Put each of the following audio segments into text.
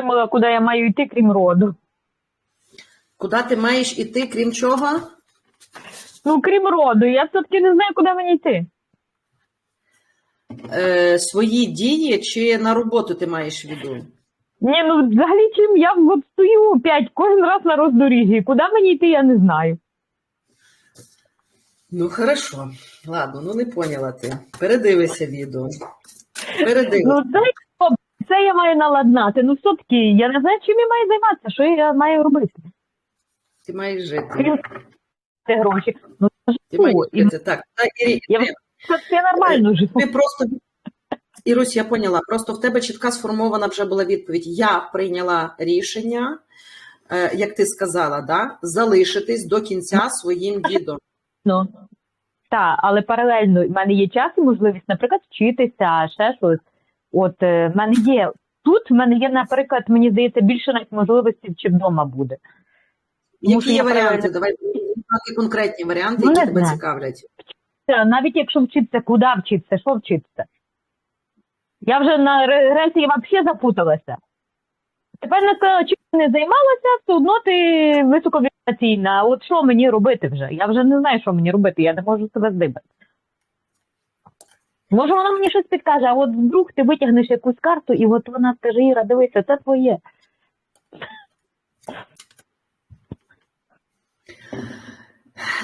отримала, куди я маю йти, крім роду. Куди ти маєш іти, крім чого? Ну, крім роду, я все-таки не знаю, куди мені йти. Е, свої дії чи на роботу ти маєш в виду? Ні, ну взагалі чим я от стою опять кожен раз на роздоріжжі. Куди мені йти, я не знаю. Ну, хорошо. Ладно, ну не поняла ти. Передивися відео. Передивися. Ну це, це я маю наладнати. Ну все-таки я не знаю, чим я маю займатися, що я маю робити. Ти маєш жити. Крім це гроші. Ну Ти маєш живу. Жити. Так, так Ірі, Я ти- це нормально живу. ти просто. Ірусь, я поняла. Просто в тебе чітка сформована вже була відповідь. Я прийняла рішення, е, як ти сказала, да? залишитись до кінця своїм дідом. Ну. Так, але паралельно в мене є час і можливість, наприклад, вчитися, ще щось. От е, в мене є тут, в мене є, наприклад, мені здається, більше навіть можливості, чи вдома буде. Тому Які є варіанти? паралельно- Давай конкретні варіанти, Ну, які тебе знаю. цікавлять. Навіть якщо вчитися, куди вчитися, що вчитися. Я вже на ре- рельсі взагалі запуталася. Тепер не сказала, чим не займалася, все одно ти високовібраційна. От що мені робити вже? Я вже не знаю, що мені робити, я не можу себе здибати. Може, вона мені щось підкаже, а от вдруг ти витягнеш якусь карту, і от вона скаже, Іра, дивися, це твоє.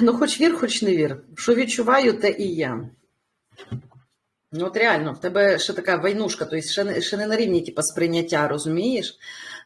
Ну, хоч вір, хоч не вір. Що відчуваю, те і я. Ну, от реально, в тебе ще така войнушка, тобто ще не, ще не на рівні типу, сприйняття, розумієш?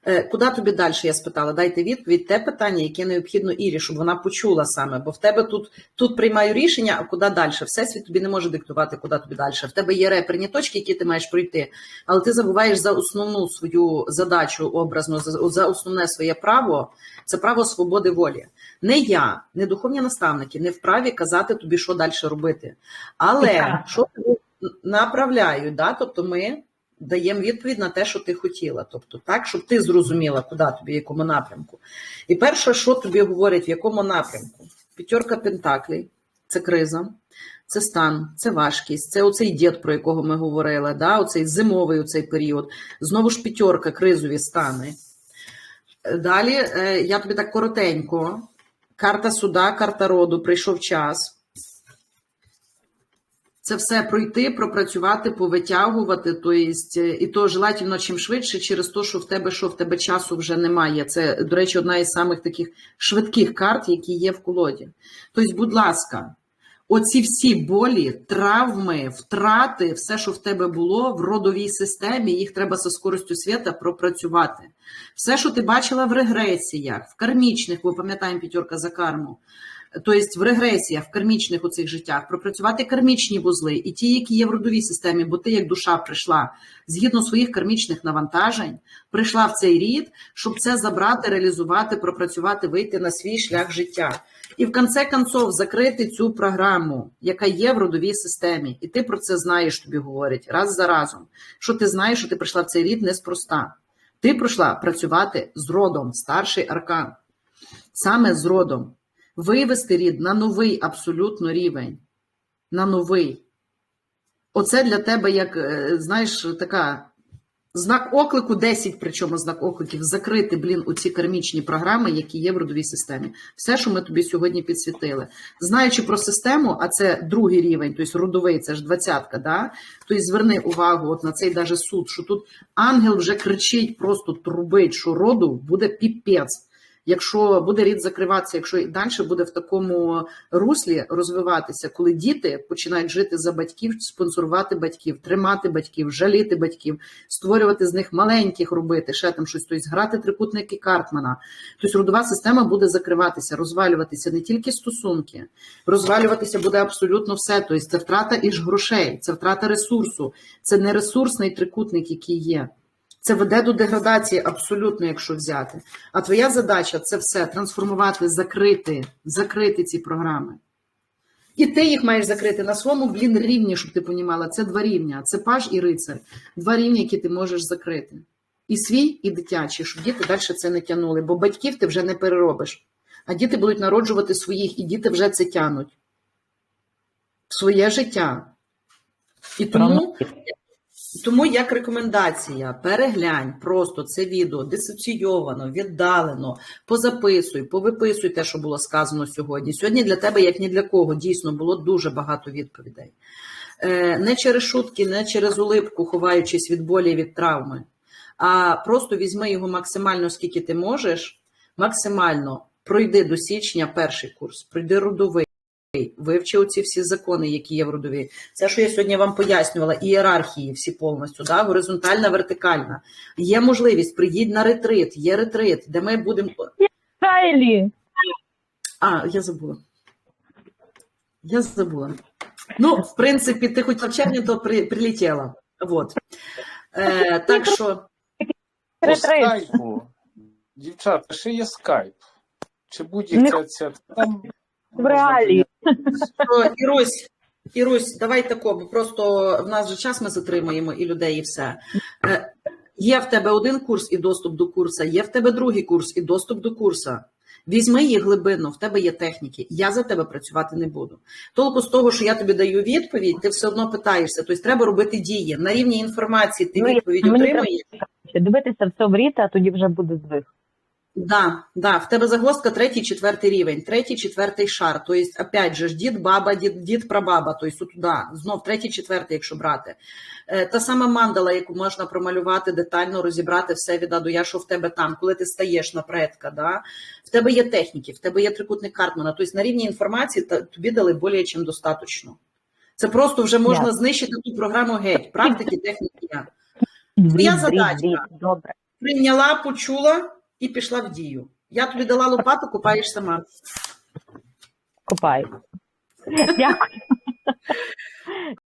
Е, куди тобі далі? Я спитала, дайте відповідь, те питання, яке необхідно Ірі, щоб вона почула саме. Бо в тебе тут, тут приймаю рішення, а куди далі? Всесвіт тобі не може диктувати, куди тобі далі. В тебе є реперні точки, які ти маєш пройти, але ти забуваєш за основну свою задачу образно, за, за основне своє право це право свободи волі. Не я, не духовні наставники, не вправі казати тобі, що далі робити. Але що тобі направляють, да? тобто ми даємо відповідь на те, що ти хотіла. Тобто, так, щоб ти зрозуміла, куди тобі, в якому напрямку. І перше, що тобі говорять, в якому напрямку? П'ятерка Пентаклей це криза, це стан, це важкість, це оцей дід, про якого ми говорили, да? оцей зимовий оцей період. Знову ж п'ятерка, кризові стани. Далі е, я тобі так коротенько. Карта суда, карта роду, прийшов час. Це все пройти, пропрацювати, повитягувати, то е, і то желательно чим швидше, через те, що в тебе що в тебе часу вже немає. Це, до речі, одна із самих таких швидких карт, які є в колоді. Тобто, будь ласка, оці всі болі, травми, втрати, все, що в тебе було в родовій системі, їх треба зі скоростю світа пропрацювати. Все, що ти бачила в регресіях, в кармічних, бо пам'ятаємо п'ятерка за карму. Тобто в регресіях, в кармічних у цих життях, пропрацювати кармічні вузли і ті, які є в родовій системі, бо ти як душа прийшла згідно своїх кармічних навантажень, прийшла в цей рід, щоб це забрати, реалізувати, пропрацювати, вийти на свій шлях життя. І в конце концов закрити цю програму, яка є в родовій системі. І ти про це знаєш, тобі говорять раз за разом. Що ти знаєш, що ти прийшла в цей рід неспроста. Ти прийшла працювати з родом, старший аркан, саме з родом вивести рід на новий абсолютно рівень. На новий. Оце для тебе, як, е, знаєш, така знак оклику 10, причому знак окликів, закрити, блін, у ці кармічні програми, які є в родовій системі. Все, що ми тобі сьогодні підсвітили. Знаючи про систему, а це другий рівень, тобто родовий, це ж двадцятка, да? тобто зверни увагу от на цей даже суд, що тут ангел вже кричить, просто трубить, що роду буде піпець. Якщо буде рід закриватися, якщо і далі буде в такому руслі розвиватися, коли діти починають жити за батьків, спонсорувати батьків, тримати батьків, жаліти батьків, створювати з них маленьких, робити ще там щось, тобто грати трикутники Картмана. Тобто родова система буде закриватися, розвалюватися не тільки стосунки, розвалюватися буде абсолютно все. Тобто це втрата іж грошей, це втрата ресурсу, це не ресурсний трикутник, який є. Це веде до деградації абсолютно, якщо взяти. А твоя задача це все трансформувати, закрити, закрити ці програми. І ти їх маєш закрити на своєму блін рівні, щоб ти понімала. Це два рівня. Це паж і рицар. Два рівні, які ти можеш закрити. І свій, і дитячий, щоб діти далі це не тягнули. Бо батьків ти вже не переробиш. А діти будуть народжувати своїх, і діти вже це тянуть в своє життя. І тому Тому як рекомендація, переглянь просто це відео дисоційовано, віддалено, позаписуй, повиписуй те, що було сказано сьогодні. Сьогодні для тебе, як ні для кого, дійсно було дуже багато відповідей. Е, Не через шутки, не через улипку, ховаючись від болі від травми, а просто візьми його максимально, скільки ти можеш, максимально пройди до січня перший курс, пройди родовий. Вивчи оці всі закони, які є в родовій. Це, що я сьогодні вам пояснювала, ієрархії всі повністю, да? горизонтальна, вертикальна. Є можливість, приїдь на ретрит, є ретрит, де ми будемо. Кайлі. А, я забула. Я забула. Ну, в принципі, ти хоч навчання, то при, прилетіла. Вот. Е, так що, По скайпу. Дівчата, ще є скайп. Чи будь-яка ця там В реалії. Ірусь, Ірусь, давай тако, бо просто в нас же час ми затримуємо і людей, і все. Е, є в тебе один курс і доступ до курса, є в тебе другий курс і доступ до курса. Візьми їх глибинно, в тебе є техніки. Я за тебе працювати не буду. Толку з того, що я тобі даю відповідь, ти все одно питаєшся. Тобто треба робити дії. На рівні інформації ти Ну, відповідь отримуєш. Дивитися все в ріт, а тоді вже буде звик. Да, да, в тебе загвоздка третій, четвертий рівень, третій, четвертий шар. Тобто, опять же, дід, баба, дід, дід, прабаба, тобто туди, знов третій, четвертий, якщо брати. Е, Та сама мандала, яку можна промалювати детально, розібрати все від до Я, що в тебе там, коли ти стаєш на предка, да? в тебе є техніки, в тебе є трикутник Картмана. Тобто на рівні інформації тобі дали більше, чим достатньо. Це просто вже можна Ясно. знищити ту програму геть. Практики, техніки. Твоя задача. Добре. Прийняла, почула і пішла в дію. Я тобі дала лопату, купаєш сама. Купай. Дякую.